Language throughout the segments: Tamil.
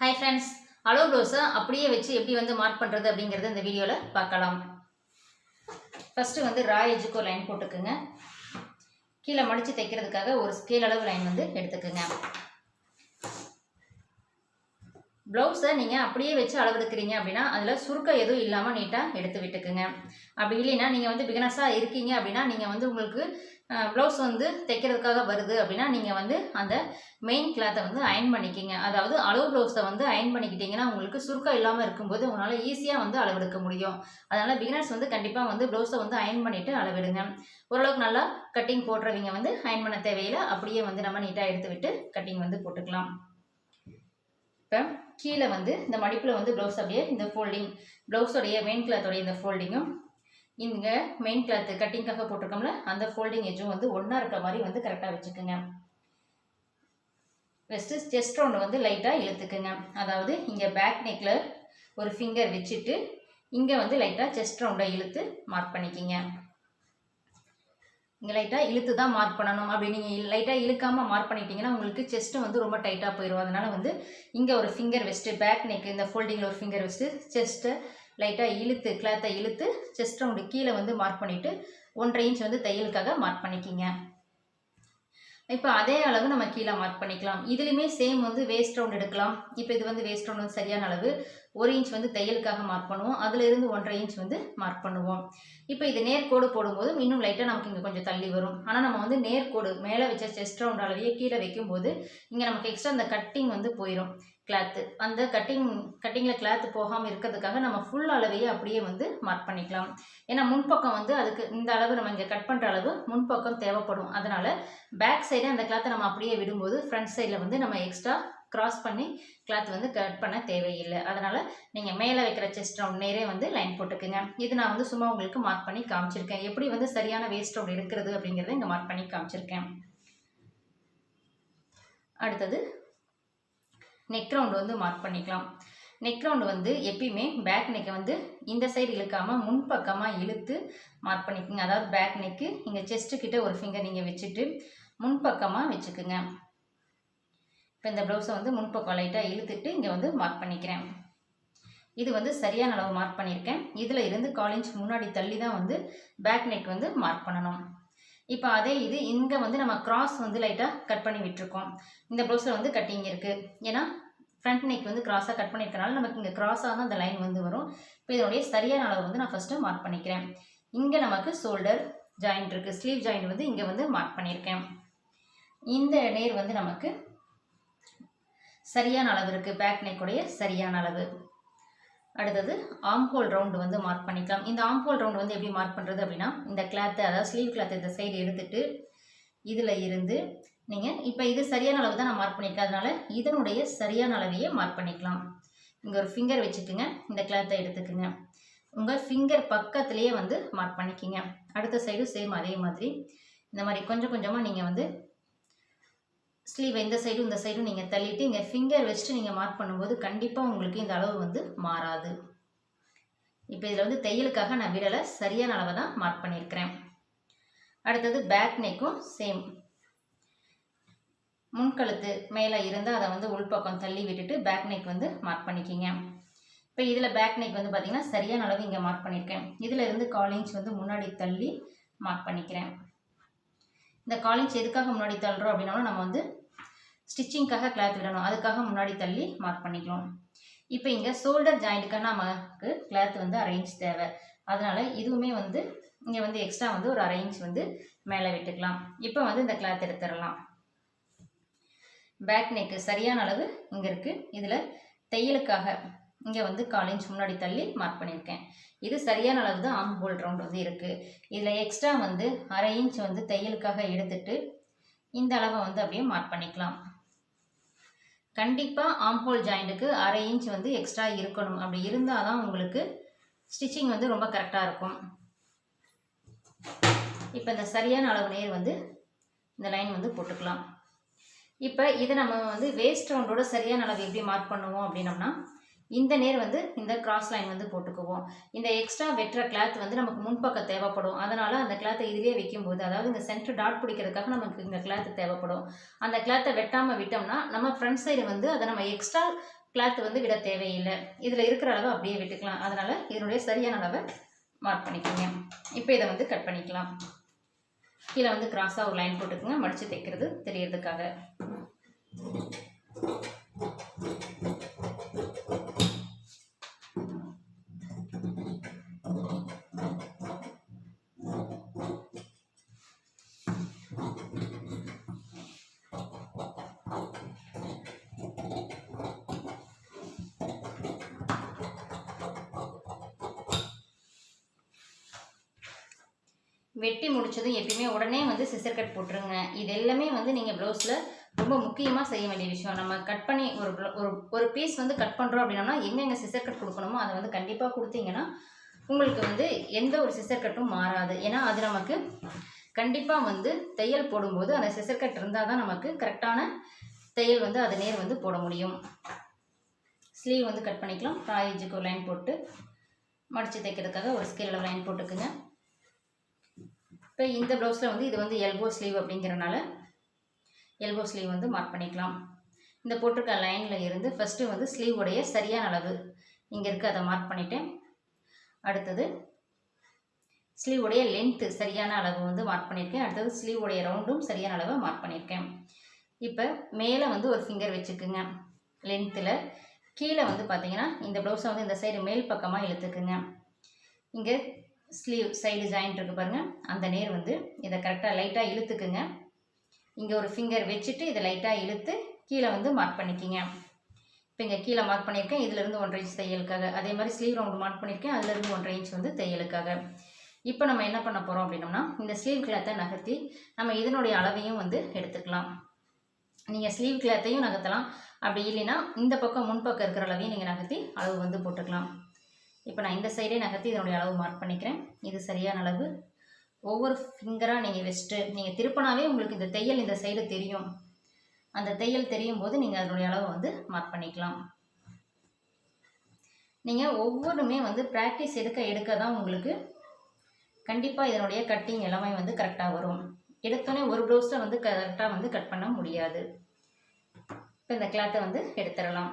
ஹாய் ஃப்ரெண்ட்ஸ் அலோ ப்ளவுஸை அப்படியே வச்சு எப்படி வந்து மார்க் பண்ணுறது அப்படிங்கிறத இந்த வீடியோவில் பார்க்கலாம். ஃபஸ்ட்டு வந்து ரா எஜுக்கு ஒரு லைன் போட்டுக்குங்க. கீழே மடித்து தைக்கிறதுக்காக ஒரு ஸ்கேல் அளவு லைன் வந்து எடுத்துக்குங்க. ப்ளவுஸை நீங்கள் அப்படியே வச்சு அளவெடுக்கிறீங்க அப்படின்னா அதில் சுருக்கம் எதுவும் இல்லாமல் நீட்டாக எடுத்து விட்டுக்குங்க. அப்படி இல்லைன்னா நீங்கள் வந்து பிகினஸாக இருக்கீங்க அப்படின்னா நீங்கள் வந்து உங்களுக்கு ப்ளவுஸ் வந்து தைக்கிறதுக்காக வருது அப்படின்னா நீங்கள் வந்து அந்த மெயின் கிளாத்தை வந்து அயன் பண்ணிக்கிங்க. அதாவது அளவு ப்ளவுஸை வந்து அயன் பண்ணிக்கிட்டிங்கன்னா உங்களுக்கு சுருக்கம் இல்லாமல் இருக்கும்போது உங்களால் ஈஸியாக வந்து அளவெடுக்க முடியும். அதனால் பிகினர்ஸ் வந்து கண்டிப்பாக வந்து ப்ளவுஸை வந்து அயன் பண்ணிவிட்டு அளவெடுங்க. ஓரளவுக்கு நல்லா கட்டிங் போடுறவங்க வந்து அயன் பண்ண தேவையில்லை. அப்படியே வந்து நம்ம நீட்டாக எடுத்து விட்டு கட்டிங் வந்து போட்டுக்கலாம். இப்போ கீழே வந்து இந்த மடிப்பில் வந்து ப்ளவுஸ் அப்படியே இந்த ஃபோல்டிங் ப்ளவுஸோடைய மெயின் கிளாத்தோடைய இந்த ஃபோல்டிங்கும் இங்கே மெயின் கிளாத்து கட்டிங்காக போட்டிருக்கோம்ல அந்த ஃபோல்டிங் எஜும் வந்து ஒன்றா இருக்கிற மாதிரி வந்து கரெக்டாக வச்சுக்கோங்க. ஃபஸ்ட்டு செஸ்ட் ரவுண்டு வந்து லைட்டாக இழுத்துக்குங்க. அதாவது இங்கே பேக் நெக்கில் ஒரு ஃபிங்கர் வச்சுட்டு இங்கே வந்து லைட்டாக செஸ்ட் ரவுண்டை இழுத்து மார்க் பண்ணிக்கிங்க. இங்கே லைட்டாக இழுத்து தான் மார்க் பண்ணணும். அப்படி நீங்கள் லைட்டாக இழுக்காமல் மார்க் பண்ணிட்டீங்கன்னா உங்களுக்கு செஸ்ட்டு வந்து ரொம்ப டைட்டாக போயிடும் அதனால் வந்து இங்கே ஒரு ஃபிங்கர் வச்சுட்டு பேக் நெக் இந்த ஃபோல்டிங்கில் ஒரு ஃபிங்கர் வச்சுட்டு செஸ்ட்டை லைட்டாக இழுத்து கிளாத்தை இழுத்து செஸ்ட் ரவுண்டு கீழே வந்து மார்க் பண்ணிவிட்டு ஒன்றரை இன்ச் வந்து தையலுக்காக மார்க் பண்ணிக்கிங்க. இப்போ அதே அளவு நம்ம கீழே மார்க் பண்ணிக்கலாம். இதுலேயுமே சேம் வந்து வேஸ்ட் ரவுண்ட் எடுக்கலாம். இப்போ இது வந்து வேஸ்ட் ரவுண்ட் வந்து சரியான அளவு. ஒரு இன்ச் வந்து தையலுக்காக மார்க் பண்ணுவோம். அதுலேருந்து ஒன்றரை இன்ச் வந்து மார்க் பண்ணுவோம். இப்போ இது நேர்கோடு போடும்போது இன்னும் லைட்டாக நமக்கு இங்கே கொஞ்சம் தள்ளி வரும். ஆனால் நம்ம வந்து நேர்கோடு மேலே வச்ச செஸ்ட் ரவுண்ட் அளவையே கீழே வைக்கும்போது இங்கே நமக்கு எக்ஸ்ட்ரா அந்த கட்டிங் வந்து போயிடும் கிளாத்து அந்த கட்டிங் கட்டிங்கில் கிளாத்து போகாமல் இருக்கிறதுக்காக நம்ம ஃபுல் அளவையே அப்படியே வந்து மார்க் பண்ணிக்கலாம். ஏன்னா முன்பக்கம் வந்து அதுக்கு இந்த அளவு நம்ம இங்கே கட் பண்ணுற அளவு முன்பக்கம் தேவைப்படும். அதனால் பேக் சைடு அந்த கிளாத்தை நம்ம அப்படியே விடும்போது ஃப்ரண்ட் சைடில் வந்து நம்ம எக்ஸ்ட்ரா கிராஸ் பண்ணி கிளாத் வந்து கட் பண்ண தேவையில்லை. அதனால் நீங்கள் மேலே வைக்கிற செஸ்ட் ரவுண்ட் நேரே வந்து லைன் போட்டுக்குங்க. இது நான் வந்து சும்மா உங்களுக்கு மார்க் பண்ணி காமிச்சிருக்கேன். எப்படி வந்து சரியான வேஸ்ட் ரவுண்ட் எடுக்கிறது அப்படிங்கிறத இங்கே மார்க் பண்ணி காமிச்சிருக்கேன். அடுத்தது நெக் ரவுண்டு வந்து மார்க் பண்ணிக்கலாம். நெக் ரவுண்டு வந்து எப்பயுமே பேக் நெக்கை வந்து இந்த சைடு இழுக்காமல் முன்பக்கமாக இழுத்து மார்க் பண்ணிக்கோங்க. அதாவது பேக் நெக்கு இங்கே செஸ்ட்டுக்கிட்ட ஒரு ஃபிங்கர் நீங்கள் வச்சுட்டு முன்பக்கமாக வச்சுக்குங்க. இப்போ இந்த ப்ளவுஸை வந்து முன்பக்கம் லைட்டாக இழுத்துட்டு இங்கே வந்து மார்க் பண்ணிக்கிறேன். இது வந்து சரியான அளவு மார்க் பண்ணியிருக்கேன். இதில் இருந்து கால் இன்ச் முன்னாடி தள்ளி தான் வந்து பேக் நெக் வந்து மார்க் பண்ணணும். இப்போ அதே இது இங்கே வந்து நம்ம கிராஸ் வந்து லைட்டாக கட் பண்ணி விட்டுருக்கோம். இந்த ப்ளவுஸில் வந்து கட்டிங் இருக்குது ஏன்னா ஃப்ரண்ட் நெக் வந்து கிராஸாக கட் பண்ணியிருக்கனால நமக்கு இங்கே கிராஸாக தான் அந்த லைன் வந்து வரும். இப்போ இதனுடைய சரியான அளவு வந்து நான் ஃபஸ்ட்டு மார்க் பண்ணிக்கிறேன். இங்கே நமக்கு ஷோல்டர் ஜாயிண்ட் இருக்குது ஸ்லீவ் ஜாயிண்ட் வந்து இங்கே வந்து மார்க் பண்ணியிருக்கேன். இந்த நேர் வந்து நமக்கு சரியான அளவு இருக்குது பேக் நெக்குடைய சரியான அளவு. அடுத்தது ஆம்ஹோல் ரவுண்டு வந்து மார்க் பண்ணிக்கலாம். இந்த ஆம்ஹோல் ரவுண்டு வந்து எப்படி மார்க் பண்ணுறது அப்படின்னா இந்த கிளாத்தை அதாவது ஸ்லீவ் கிளாத் இந்த சைடு எடுத்துட்டு இதில் இருந்து நீங்கள் இப்போ இது சரியான அளவு தான் நான் மார்க் பண்ணியிருக்கேன். அதனால் இதனுடைய சரியான அளவையே மார்க் பண்ணிக்கலாம். இங்கே ஒரு ஃபிங்கர் வச்சுக்கோங்க. இந்த கிளாத்தை எடுத்துக்குங்க. உங்கள் ஃபிங்கர் பக்கத்துலேயே வந்து மார்க் பண்ணிக்கிங்க. அடுத்த சைடும் சேம் அதே மாதிரி. இந்த மாதிரி கொஞ்சம் கொஞ்சமாக நீங்கள் வந்து ஸ்லீவ் இந்த சைடும் இந்த சைடும் நீங்கள் தள்ளிட்டு இங்கே ஃபிங்கர் வச்சுட்டு நீங்கள் மார்க் பண்ணும்போது கண்டிப்பாக உங்களுக்கு இந்த அளவு வந்து மாறாது. இப்போ இதில் வந்து தையலுக்காக நான் விடலை சரியான அளவை தான் மார்க் பண்ணியிருக்கிறேன். அடுத்தது பேக் நெக்கும் சேம் முன்கழுத்து மேலே இருந்தால் அதை வந்து உள்பக்கம் தள்ளி விட்டுட்டு பேக் நெக் வந்து மார்க் பண்ணிக்கிங்க. இப்போ இதில் பேக் நெக் வந்து பார்த்திங்கன்னா சரியான அளவு இங்கே மார்க் பண்ணியிருக்கேன். இதில் இருந்து காலிஞ்ச் வந்து முன்னாடி தள்ளி மார்க் பண்ணிக்கிறேன். இந்த காலிஞ்ச் எதுக்காக முன்னாடி தள்ளுறோம் அப்படின்னாலும் நம்ம வந்து ஸ்டிச்சிங்க்காக கிளாத் விடணும். அதுக்காக முன்னாடி தள்ளி மார்க் பண்ணிக்கலாம் இப்போ இங்கே ஷோல்டர் ஜாயிண்ட்டுக்காக நமக்கு கிளாத் வந்து அரேஞ்ச் தேவை. அதனால் இதுவுமே வந்து இங்கே வந்து எக்ஸ்ட்ரா வந்து ஒரு அரேஞ்ச் வந்து மேலே விட்டுக்கலாம். இப்போ வந்து இந்த கிளாத் எடுத்துடலாம். பேக் நெக்கு சரியான அளவு இங்கே இருக்குது இதில் தையலுக்காக இங்கே வந்து கால் இன்ச் முன்னாடி தள்ளி மார்க் பண்ணியிருக்கேன். இது சரியான அளவு தான் ஆம் ஹோல் ரவுண்ட் வந்து இருக்குது இதில் எக்ஸ்ட்ரா வந்து அரை இன்ச் வந்து தையலுக்காக எடுத்துட்டு இந்த அளவை வந்து அப்படியே மார்க் பண்ணிக்கலாம். கண்டிப்பாக ஆம்ஹோல் ஜாயிண்ட்டுக்கு அரை இன்ச் வந்து எக்ஸ்ட்ரா இருக்கணும். அப்படி இருந்தால் தான் உங்களுக்கு ஸ்டிச்சிங் வந்து ரொம்ப கரெக்டாக இருக்கும். இப்போ இந்த சரியான அளவு நேர் வந்து இந்த லைன் வந்து போட்டுக்கலாம். இப்போ இதை நம்ம வந்து வேஸ்ட் ரவுண்டோட சரியான அளவு எப்படி மார்க் பண்ணுவோம் அப்படின்னம்னா இந்த நேர் வந்து இந்த கிராஸ் லைன் வந்து போட்டுக்குவோம். இந்த எக்ஸ்ட்ரா வெட்டுற கிளாத் வந்து நமக்கு முன்பக்கம் தேவைப்படும். அதனால் அந்த கிளாத்தை இதுவே வைக்கும்போது அதாவது இந்த சென்டர் டாட் பிடிக்கிறதுக்காக நமக்கு இந்த கிளாத் தேவைப்படும். அந்த கிளாத்தை வெட்டாமல் விட்டோம்னா நம்ம ஃப்ரண்ட் சைடு வந்து அதை நம்ம எக்ஸ்ட்ரா கிளாத் வந்து விட தேவையில்லை. இதில் இருக்கிற அளவை அப்படியே விட்டுக்கலாம். அதனால் இதனுடைய சரியான அளவை மார்க் பண்ணிக்கோங்க. இப்போ இதை வந்து கட் பண்ணிக்கலாம். கீழே வந்து கிராஸாக ஒரு லைன் போட்டுக்கோங்க. மடித்து தைக்கிறது தெரியறதுக்காக. வெட்டி முடிச்சதும் எப்பயுமே உடனே வந்து சிசர் கட் போட்டுருங்க. இது எல்லாமே வந்து நீங்கள் ப்ளவுஸில் ரொம்ப முக்கியமாக செய்ய வேண்டிய விஷயம். நம்ம கட் பண்ணி ஒரு ஒரு ஒரு பீஸ் வந்து கட் பண்ணுறோம் அப்படின்னா எங்கெங்கே சிசர் கட் கொடுக்கணுமோ அதை வந்து கண்டிப்பாக கொடுத்தீங்கன்னா உங்களுக்கு வந்து எந்த ஒரு சிசர் கட்டும் மாறாது. ஏன்னா அது நமக்கு கண்டிப்பாக வந்து தையல் போடும்போது அந்த சிசர் கட் இருந்தால் தான் நமக்கு கரெக்டான தையல் வந்து அது நேர் வந்து போட முடியும். ஸ்லீவ் வந்து கட் பண்ணிக்கலாம். ராயேஜுக்கு ஒரு லைன் போட்டு மடித்து தைக்கிறதுக்காக ஒரு ஸ்கேலில் லைன் போட்டுக்குங்க. இப்போ இந்த ப்ளவுஸில் வந்து இது வந்து எல்போ ஸ்லீவ் அப்படிங்கிறனால எல்போ ஸ்லீவ் வந்து மார்க் பண்ணிக்கலாம். இந்த போட்டிருக்க லைனில் இருந்து ஃபஸ்ட்டு வந்து ஸ்லீவோடைய சரியான அளவு. இங்கே இருக்குது அதை மார்க் பண்ணிட்டேன். அடுத்தது ஸ்லீவோடைய லென்த்து சரியான அளவு வந்து மார்க் பண்ணியிருக்கேன். அடுத்தது ஸ்லீவோடைய ரவுண்டும் சரியான அளவை மார்க் பண்ணியிருக்கேன். இப்போ மேலே வந்து ஒரு ஃபிங்கர் வச்சுக்குங்க. லென்த்தில் கீழே வந்து பார்த்தீங்கன்னா இந்த ப்ளவுஸை வந்து இந்த சைடு மேல் பக்கமாக இழுத்துக்குங்க. இங்கே ஸ்லீவ் சைடு ஜாயிண்ட் இருக்குது பாருங்கள் அந்த நேர் வந்து இதை கரெக்டாக லைட்டாக இழுத்துக்குங்க. இங்கே ஒரு ஃபிங்கர் வச்சுட்டு இதை லைட்டாக இழுத்து கீழே வந்து மார்க் பண்ணிக்கிங்க. இப்போ இங்கே கீழே மார்க் பண்ணியிருக்கேன். இதுலேருந்து ஒன்றரை இன்ச் தையலுக்காக. அதே மாதிரி ஸ்லீவ் ரவுண்டு மார்க் பண்ணியிருக்கேன். அதுலேருந்து ஒன்றரை இன்ச் வந்து தையலுக்காக. இப்போ நம்ம என்ன பண்ண போகிறோம் அப்படின்னோம்னா இந்த ஸ்லீவ் கிளாத்தை நகர்த்தி நம்ம இதனுடைய அளவையும் வந்து எடுத்துக்கலாம். நீங்கள் ஸ்லீவ் கிளாத்தையும் நகர்த்தலாம். அப்படி இல்லைன்னா இந்த பக்கம் முன்பக்கம் இருக்கிற அளவையும் நீங்கள் நகர்த்தி அளவு வந்து போட்டுக்கலாம். இப்போ நான் இந்த சைடே நகர்த்தி இதனுடைய அளவு மார்க் பண்ணிக்கிறேன். இது சரியான அளவு. ஒவ்வொரு ஃபிங்கராக நீங்கள் வச்சுட்டு நீங்கள் திருப்பினாவே உங்களுக்கு இந்த தையல் இந்த சைடு தெரியும். அந்த தையல் தெரியும் போது நீங்கள் அதனுடைய அளவை வந்து மார்க் பண்ணிக்கலாம். நீங்கள் ஒவ்வொன்றுமே வந்து ப்ராக்டிஸ் எடுக்க எடுக்க தான் உங்களுக்கு கண்டிப்பாக இதனுடைய கட்டிங் எல்லாமே வந்து கரெக்டாக வரும். எடுத்தோடனே ஒரு ப்ளவுஸில் வந்து கரெக்டாக வந்து கட் பண்ண முடியாது. இப்போ இந்த கிளாத்தை வந்து எடுத்துடலாம்.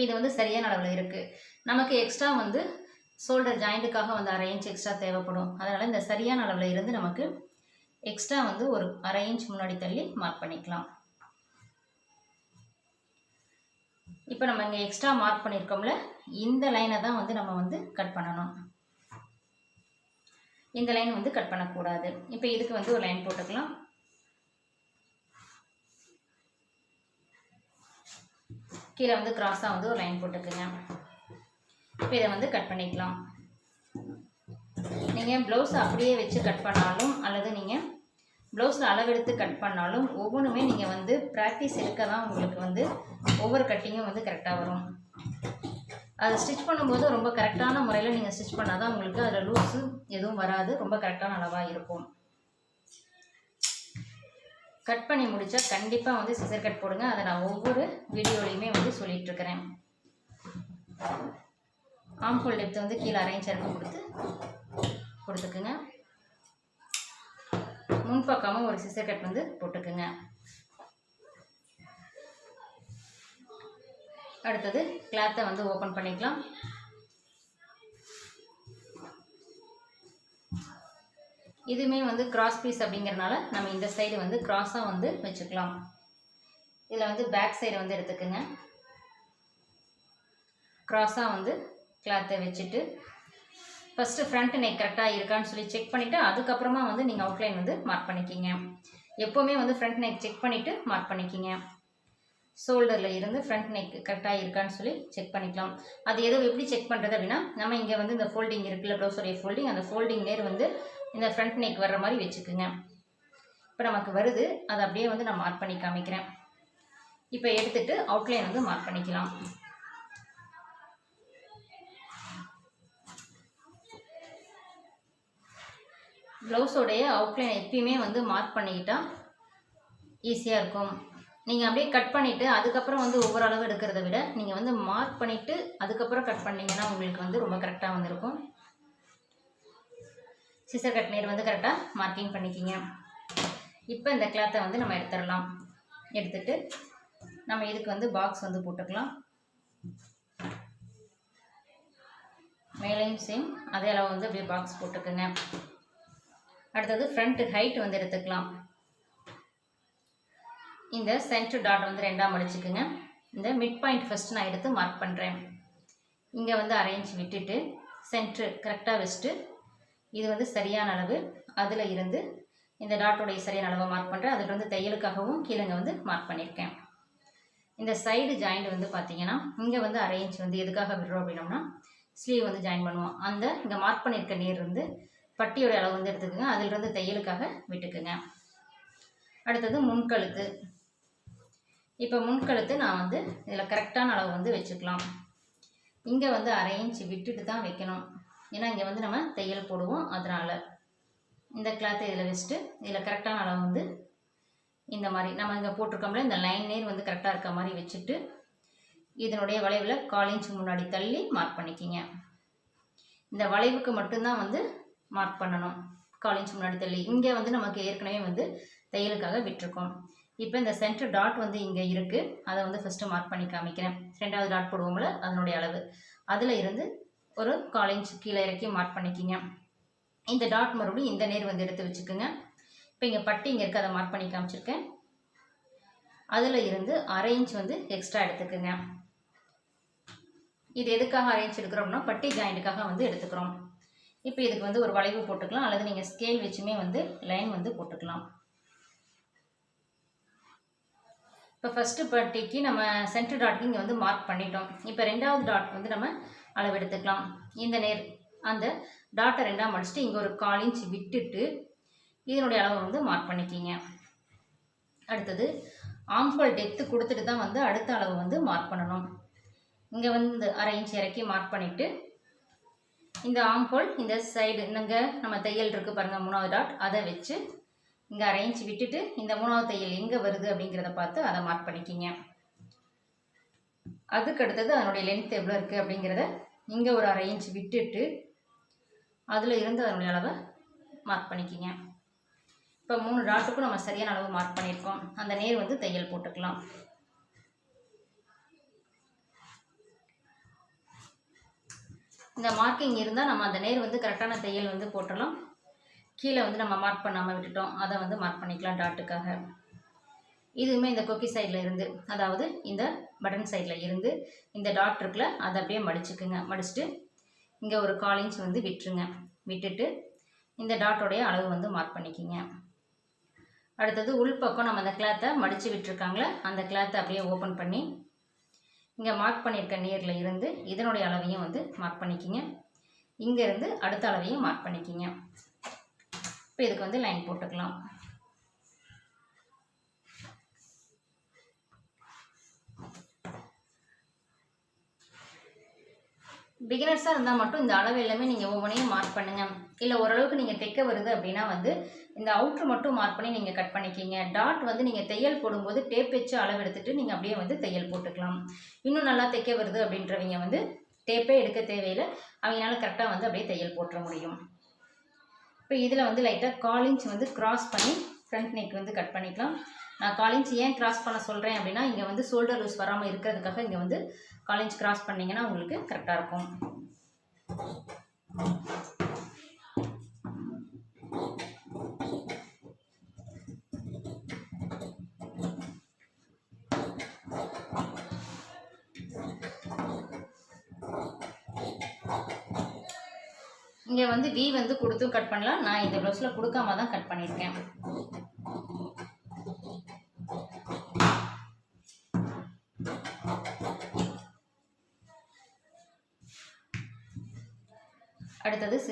இப்போ இது வந்து சரியான அளவில் இருக்குது நமக்கு எக்ஸ்ட்ரா வந்து ஷோல்டர் ஜாயிண்ட்டுக்காக வந்து அரை இன்ச் எக்ஸ்ட்ரா தேவைப்படும். அதனால் இந்த சரியான அளவில் இருந்து நமக்கு எக்ஸ்ட்ரா வந்து ஒரு அரை இன்ச் முன்னாடி தள்ளி மார்க் பண்ணிக்கலாம். இப்போ நம்ம இங்கே எக்ஸ்ட்ரா மார்க் பண்ணியிருக்கோம்ல இந்த லைனை தான் வந்து நம்ம வந்து கட் பண்ணணும். இந்த லைன் வந்து கட் பண்ணக்கூடாது. இப்போ இதுக்கு வந்து ஒரு லைன் போட்டுக்கலாம். கீழே வந்து கிராஸாக வந்து ஒரு லைன் போட்டுக்குங்க. இப்போ இதை வந்து கட் பண்ணிக்கலாம். நீங்கள் ப்ளவுஸ் அப்படியே வச்சு கட் பண்ணாலும் அல்லது நீங்கள் ப்ளவுஸில் அளவெடுத்து கட் பண்ணாலும் ஒவ்வொன்றுமே நீங்கள் வந்து ப்ராக்டிஸ் எடுக்க தான் உங்களுக்கு வந்து ஒவ்வொரு கட்டிங்கும் வந்து கரெக்டாக வரும். அதை ஸ்டிச் பண்ணும்போது ரொம்ப கரெக்டான முறையில் நீங்கள் ஸ்டிச் பண்ணால் தான் உங்களுக்கு அதில் லூஸு எதுவும் வராது. ரொம்ப கரெக்டான அளவாக இருக்கும். கட் பண்ணி முடித்தா கண்டிப்பாக வந்து சிசர் கட் போடுங்க. அதை நான் ஒவ்வொரு வீடியோலையுமே வந்து சொல்லிட்டு ஆம்ஃபோல் டெப்த் வந்து கீழே அரேஞ்ச் இறக்க கொடுத்து கொடுத்துக்குங்க. முன்பக்கமும் ஒரு சிசர் கட் வந்து போட்டுக்குங்க. அடுத்தது கிளாத்தை வந்து ஓப்பன் பண்ணிக்கலாம். இதுவுமே வந்து கிராஸ் பீஸ் அப்படிங்கிறனால நம்ம இந்த சைடு வந்து கிராஸாக வந்து வச்சுக்கலாம். இதில் வந்து பேக் சைடு வந்து எடுத்துக்கோங்க. கிராஸாக வந்து கிளாத்தை வச்சுட்டு ஃபஸ்ட்டு ஃப்ரண்ட் நெக் கரெக்டாக இருக்கான்னு சொல்லி செக் பண்ணிவிட்டு அதுக்கப்புறமா வந்து நீங்கள் அவுட்லைன் வந்து மார்க் பண்ணிக்கிங்க. எப்போவுமே வந்து ஃப்ரண்ட் நெக் செக் பண்ணிவிட்டு மார்க் பண்ணிக்கிங்க. ஷோல்டரில் இருந்து ஃப்ரண்ட் நெக் கரெக்டாக இருக்கான்னு சொல்லி செக் பண்ணிக்கலாம். அது எதுவும் எப்படி செக் பண்ணுறது அப்படின்னா நம்ம இங்கே வந்து இந்த ஃபோல்டிங் இருக்குல்ல ப்ளவுஸோடைய ஃபோல்டிங் அந்த ஃபோல்டிங் நேர் வந்து இந்த ஃப்ரண்ட் நெக் வர்ற மாதிரி வச்சுக்குங்க. இப்போ நமக்கு வருது. அதை அப்படியே வந்து நான் மார்க் பண்ணி காமிக்கிறேன். இப்போ எடுத்துகிட்டு அவுட்லைன் வந்து மார்க் பண்ணிக்கலாம். ப்ளவுஸோடைய அவுட்லைன் எப்பயுமே வந்து மார்க் பண்ணிக்கிட்டால் ஈஸியாக இருக்கும். நீங்கள் அப்படியே கட் பண்ணிவிட்டு அதுக்கப்புறம் வந்து ஒவ்வொரு அளவு எடுக்கிறத விட நீங்கள் வந்து மார்க் பண்ணிவிட்டு அதுக்கப்புறம் கட் பண்ணீங்கன்னா உங்களுக்கு வந்து ரொம்ப கரெக்டாக வந்திருக்கும். சிசர் கட் நேர் வந்து கரெக்டாக மார்க்கிங் பண்ணிக்கிங்க. இப்போ இந்த கிளாத்தை வந்து நம்ம எடுத்துடலாம். எடுத்துட்டு நம்ம இதுக்கு வந்து பாக்ஸ் வந்து போட்டுக்கலாம். மேலேயும் சேம் அதே அளவு வந்து அப்படியே பாக்ஸ் போட்டுக்கோங்க. அடுத்தது ஃப்ரண்ட் ஹைட் வந்து எடுத்துக்கலாம். இந்த சென்டர் டாட் வந்து ரெண்டாம் அடிச்சுக்குங்க. இந்த மிட் பாயிண்ட் ஃபஸ்ட்டு நான் எடுத்து மார்க் பண்ணுறேன் இங்கே வந்து அரேஞ்ச் விட்டுட்டு சென்ட்ரு கரெக்டாக வச்சுட்டு இது வந்து சரியான அளவு. அதில் இருந்து இந்த டாட்டோடைய சரியான அளவை மார்க் பண்ணுறேன் அதில் வந்து தையலுக்காகவும் கீழங்க வந்து மார்க் பண்ணியிருக்கேன் இந்த சைடு ஜாயிண்ட் வந்து பார்த்தீங்கன்னா இங்கே வந்து அரேஞ்ச் வந்து எதுக்காக விடுறோம் அப்படின்னோம்னா ஸ்லீவ் வந்து ஜாயின் பண்ணுவோம். அந்த இங்கே மார்க் பண்ணியிருக்க நீர் வந்து பட்டியோட அளவு வந்து எடுத்துக்கோங்க. அதிலிருந்து தையலுக்காக விட்டுக்குங்க. அடுத்தது முன்கழுத்து இப்போ முன்கழுத்து நான் வந்து இதில் கரெக்டான அளவு வந்து வச்சுக்கலாம். இங்கே வந்து அரை இன்ச் விட்டுட்டு தான் வைக்கணும். ஏன்னா இங்கே வந்து நம்ம தையல் போடுவோம். அதனால் இந்த கிளாத்தை இதில் வச்சுட்டு இதில் கரெக்டான அளவு வந்து இந்த மாதிரி நம்ம இங்கே போட்டிருக்கோம்ல இந்த லைன் நேர் வந்து கரெக்டாக இருக்க மாதிரி வச்சுட்டு இதனுடைய வளைவில் கால் இன்ச் முன்னாடி தள்ளி மார்க் பண்ணிக்கிங்க. இந்த வளைவுக்கு மட்டும்தான் வந்து மார்க் பண்ணணும். கால் இன்ச் முன்னாடி தள்ளி. இங்கே வந்து நமக்கு ஏற்கனவே வந்து தையலுக்காக விட்டுருக்கோம். இப்போ இந்த சென்டர் டாட் வந்து இங்கே இருக்குது அதை வந்து ஃபஸ்ட்டு மார்க் பண்ணி காமிக்கிறேன். ரெண்டாவது டாட் போடுவோம்ல அதனுடைய அளவு. அதில் இருந்து ஒரு கால் இன்ச் கீழே இறக்கி மார்க் பண்ணிக்கிங்க. இந்த டாட் மறுபடியும் இந்த நேர் வந்து எடுத்து வச்சுக்கோங்க. இப்போ இங்கே பட்டி இங்கே இருக்குது அதை மார்க் பண்ணி காமிச்சிருக்கேன். அதில் இருந்து அரை இன்ச் வந்து எக்ஸ்ட்ரா எடுத்துக்கோங்க. இது எதுக்காக அரை இன்ச் எடுக்கிறோம்னா பட்டி ஜாயிண்ட்டுக்காக வந்து எடுத்துக்கிறோம். இப்போ இதுக்கு வந்து ஒரு வளைவு போட்டுக்கலாம் அல்லது நீங்கள் ஸ்கேல் வச்சுமே வந்து லைன் வந்து போட்டுக்கலாம். இப்போ ஃபஸ்ட்டு பட்டிக்கு நம்ம சென்டர் டாட்க்கு இங்கே வந்து மார்க் பண்ணிட்டோம். இப்போ ரெண்டாவது டாட் வந்து நம்ம அளவு எடுத்துக்கலாம் இந்த நேர் அந்த டாட்டை ரெண்டாக மடிச்சுட்டு இங்கே ஒரு கால் இன்ச் விட்டுட்டு இதனுடைய அளவை வந்து மார்க் பண்ணிக்கிங்க. அடுத்தது ஆம்ஹோல் டெப்த்து கொடுத்துட்டு தான் வந்து அடுத்த அளவு வந்து மார்க் பண்ணணும். இங்கே வந்து அரை இன்ச் இறக்கி மார்க் பண்ணிவிட்டு இந்த ஆம்ஹோல் இந்த சைடு இங்கே நம்ம தையல் இருக்குது பாருங்கள் மூணாவது டாட் அதை வச்சு இங்கே அரை இன்ச் விட்டுட்டு இந்த மூணாவது தையல் எங்கே வருது அப்படிங்கிறத பார்த்து அதை மார்க் பண்ணிக்கிங்க. அதுக்கு அடுத்தது அதனுடைய லென்த் எவ்வளோ இருக்குது அப்படிங்கிறத இங்கே ஒரு அரை இன்ச் விட்டுட்டு அதில் இருந்து அதனுடைய அளவை மார்க் பண்ணிக்கிங்க. இப்போ மூணு டாட்டுக்கும் நம்ம சரியான அளவு மார்க் பண்ணியிருக்கோம். அந்த நேர் வந்து தையல் போட்டுக்கலாம். இந்த மார்க்கிங் இருந்தால் நம்ம அந்த நேர் வந்து கரெக்டான தையல் வந்து போட்டுடலாம் கீழே வந்து நம்ம மார்க் பண்ணாமல் விட்டுட்டோம். அதை வந்து மார்க் பண்ணிக்கலாம் டாட்டுக்காக இதுவுமே இந்த கொக்கி சைடில் இருந்து அதாவது இந்த பட்டன் சைடில் இருந்து இந்த டாட் இருக்குல்ல அதை அப்படியே மடிச்சுக்குங்க. மடிச்சுட்டு இங்கே ஒரு கால் இன்ச் வந்து விட்டுருங்க. விட்டுட்டு இந்த டாட்டோடைய அளவு வந்து மார்க் பண்ணிக்கிங்க. அடுத்தது உள்பக்கம் நம்ம அந்த கிளாத்தை மடித்து விட்டுருக்காங்களே அந்த கிளாத்தை அப்படியே ஓப்பன் பண்ணி இங்கே மார்க் பண்ணியிருக்க நீரில் இருந்து இதனுடைய அளவையும் வந்து மார்க் பண்ணிக்கிங்க. இங்கேருந்து அடுத்த அளவையும் மார்க் பண்ணிக்கிங்க. இப்போ இதுக்கு வந்து லைன் போட்டுக்கலாம். பிகினர்ஸாக இருந்தால் மட்டும் இந்த அளவு எல்லாமே நீங்கள் ஒவ்வொன்றையும் மார்க் பண்ணுங்கள் இல்லை ஓரளவுக்கு நீங்கள் தைக்க வருது அப்படின்னா வந்து இந்த அவுட்ரு மட்டும் மார்க் பண்ணி நீங்கள் கட் பண்ணிக்கிங்க. டாட் வந்து நீங்கள் தையல் போடும்போது டேப் வச்சு அளவு எடுத்துகிட்டு நீங்கள் அப்படியே வந்து தையல் போட்டுக்கலாம். இன்னும் நல்லா தைக்க வருது அப்படின்றவங்க வந்து டேப்பே எடுக்க தேவையில்லை. அவங்களால கரெக்டாக வந்து அப்படியே தையல் போட்டுற முடியும். இப்போ இதில் வந்து லைட்டாக கால் இன்ச் வந்து கிராஸ் பண்ணி ஃப்ரண்ட் நெக் வந்து கட் பண்ணிக்கலாம். நான் காலேஜ் ஏன் கிராஸ் பண்ண சொல்கிறேன் அப்படின்னா இங்கே வந்து ஷோல்டர் லூஸ் வராமல் இருக்கிறதுக்காக இங்கே வந்து காலேஜ் கிராஸ் பண்ணிங்கன்னா உங்களுக்கு கரெக்டாக இருக்கும். இங்கே வந்து வி வந்து கொடுத்தும் கட் பண்ணலாம். நான் இந்த ப்ளவுஸில் கொடுக்காம தான் கட் பண்ணியிருக்கேன்.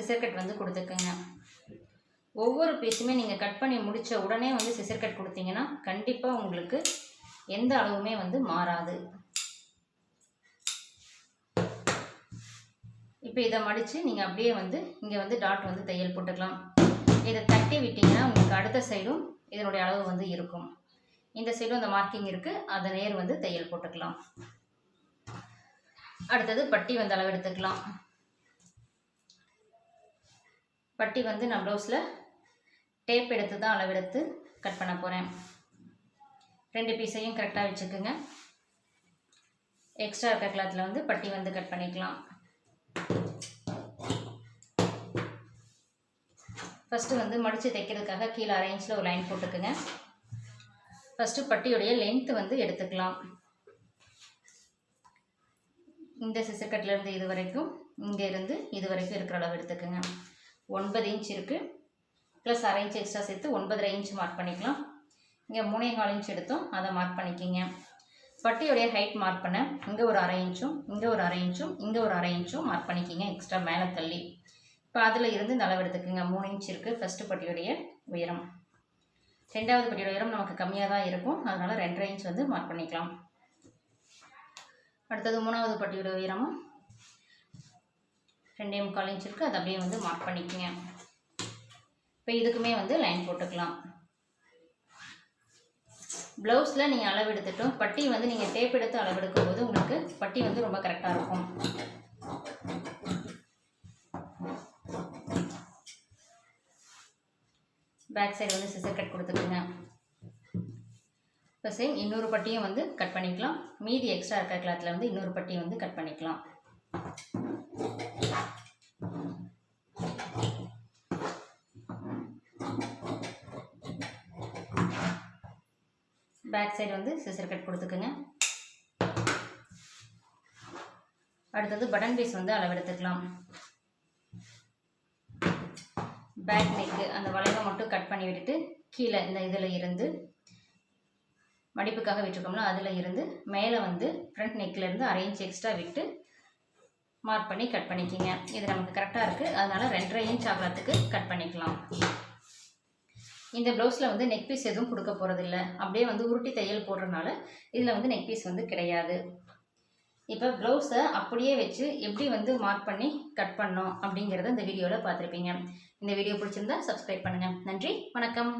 சிசர் கட் வந்து கொடுத்துக்குங்க. ஒவ்வொரு பீஸுமே நீங்கள் கட் பண்ணி முடித்த உடனே வந்து சிசர் கட் கொடுத்தீங்கன்னா கண்டிப்பாக உங்களுக்கு எந்த அளவுமே வந்து மாறாது. இப்போ இதை மடித்து நீங்கள் அப்படியே வந்து இங்கே வந்து டாட் வந்து தையல் போட்டுக்கலாம். இதை தட்டி விட்டிங்கன்னா உங்களுக்கு அடுத்த சைடும் இதனுடைய அளவு வந்து இருக்கும். இந்த சைடும் அந்த மார்க்கிங் இருக்குது அதை நேர் வந்து தையல் போட்டுக்கலாம். அடுத்தது பட்டி வந்து அளவு எடுத்துக்கலாம். பட்டி வந்து நான் ப்ளவுஸில் டேப் எடுத்து தான் அளவெடுத்து கட் பண்ண போகிறேன் ரெண்டு பீஸையும் கரெக்டாக வச்சுக்கோங்க. எக்ஸ்ட்ரா இருக்க கிளாத்தில் வந்து பட்டி வந்து கட் பண்ணிக்கலாம். ஃபஸ்ட்டு வந்து மடித்து தைக்கிறதுக்காக கீழே அரை இன்ச்சில் ஒரு லைன் போட்டுக்குங்க. ஃபஸ்ட்டு பட்டியுடைய லென்த்து வந்து எடுத்துக்கலாம். இந்த சிசர்கட்டிலேருந்து இது வரைக்கும் இங்கே இருந்து இது வரைக்கும் இருக்கிற அளவு எடுத்துக்கோங்க. ஒன்பது இன்ச் இருக்குது ப்ளஸ் அரை இன்ச் எக்ஸ்ட்ரா சேர்த்து ஒன்பதரை இன்ச் மார்க் பண்ணிக்கலாம். இங்கே மூணே கால் இன்ச் எடுத்தோம். அதை மார்க் பண்ணிக்கிங்க. பட்டியுடைய ஹைட் மார்க் பண்ண இங்கே ஒரு அரை இன்ச்சும் இங்கே ஒரு அரை இன்ச்சும் இங்கே ஒரு அரை இன்ச்சும் மார்க் பண்ணிக்கிங்க. எக்ஸ்ட்ரா மேலே தள்ளி. இப்போ அதில் இருந்து இந்த அளவு எடுத்துக்கோங்க. மூணு இன்ச் இருக்குது ஃபஸ்ட்டு பட்டியுடைய உயரம். ரெண்டாவது பட்டியோட உயரம் நமக்கு கம்மியாக தான் இருக்கும். அதனால் ரெண்டரை இன்ச் வந்து மார்க் பண்ணிக்கலாம். அடுத்தது மூணாவது பட்டியோட உயரமும் ரெண்டே முக்கால் இன்ச் இருக்குது அதை அப்படியே வந்து மார்க் பண்ணிக்கோங்க. இப்போ இதுக்குமே வந்து லைன் போட்டுக்கலாம். ப்ளவுஸில் நீங்கள் அளவு எடுத்துட்டோம் பட்டி வந்து நீங்கள் டேப் எடுத்து அளவு எடுக்கும்போது உங்களுக்கு பட்டி வந்து ரொம்ப கரெக்டாக இருக்கும். பேக் சைடு வந்து சிசர் கட் கொடுத்துக்குங்க. இப்போ சேம் இன்னொரு பட்டியும் வந்து கட் பண்ணிக்கலாம். மீதி எக்ஸ்ட்ரா இருக்க கிளாத்தில் வந்து இன்னொரு பட்டியும் வந்து கட் பண்ணிக்கலாம். பேக் சைடு வந்து சிசர் கட் கொடுத்துக்குங்க. அடுத்தது பட்டன் பீஸ் வந்து அளவெடுத்துக்கலாம் பேக் நெக்கு அந்த வளைவை மட்டும் கட் பண்ணி விட்டுட்டு கீழே இந்த இதில் இருந்து மடிப்புக்காக விட்டுருக்கோம்ல அதில் இருந்து மேலே வந்து ஃப்ரண்ட் நெக்லேருந்து அரை இன்ச் எக்ஸ்ட்ரா விட்டு மார்க் பண்ணி கட் பண்ணிக்கிங்க. இது நமக்கு கரெக்டாக இருக்குது அதனால் ரெண்டரை இன்ச் அகலத்துக்கு கட் பண்ணிக்கலாம். இந்த ப்ளவுஸில் வந்து நெக் பீஸ் எதுவும் கொடுக்க போகிறதில்ல அப்படியே வந்து உருட்டி தையல் போடுறதுனால இதில் வந்து நெக் பீஸ் வந்து கிடையாது. இப்போ ப்ளவுஸை அப்படியே வச்சு எப்படி வந்து மார்க் பண்ணி கட் பண்ணோம் அப்படிங்கிறத இந்த வீடியோவில் பார்த்துருப்பீங்க. இந்த வீடியோ பிடிச்சிருந்தா சப்ஸ்கிரைப் பண்ணுங்கள் நன்றி. வணக்கம்.